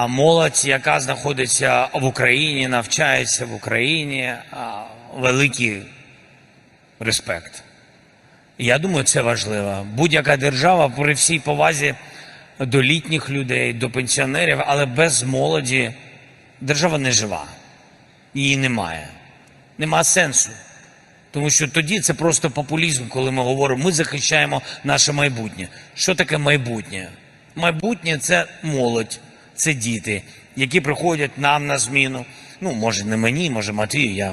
Молодь, яка знаходиться в Україні, навчається в Україні, великий респект. Я думаю, це важливо. Будь-яка держава при всій повазі до літніх людей, до пенсіонерів, але без молоді держава не жива. Її немає. Нема сенсу. Тому що тоді це просто популізм, коли ми говоримо, ми захищаємо наше майбутнє. Що таке майбутнє? Майбутнє це молодь, це діти, які приходять нам на зміну. Ну, може, не мені, може, Матвію, я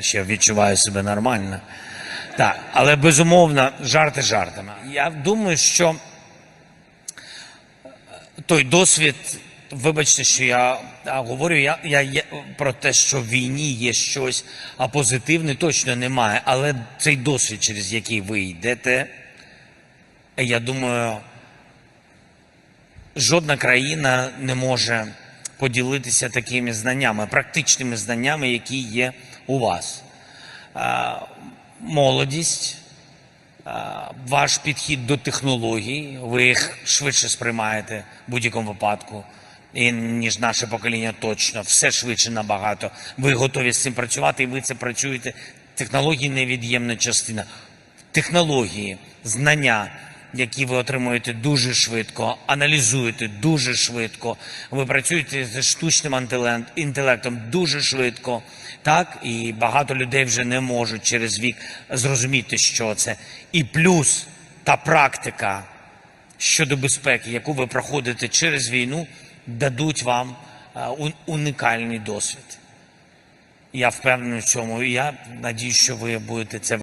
ще відчуваю себе нормально. Так, але безумовно, жарти жартами. Я думаю, що той досвід, вибачте, що я говорю, я, я, я про те, що в війні є щось, а позитивне точно немає. Але цей досвід, через який ви йдете, я думаю, жодна країна не може поділитися такими знаннями, практичними знаннями, які є у вас. Молодість, ваш підхід до технологій, ви їх швидше сприймаєте в будь-якому випадку, ніж наше покоління точно, все швидше набагато. Ви готові з цим працювати, і ви це працюєте. Технології невід'ємна частина. Технології, знання, які ви отримуєте дуже швидко, аналізуєте дуже швидко. Ви працюєте з штучним інтелектом дуже швидко. Так, і багато людей вже не можуть через вік зрозуміти, що це. І плюс та практика щодо безпеки, яку ви проходите через війну, дадуть вам е, унікальний досвід. Я впевнений в цьому. І я надію, що ви будете це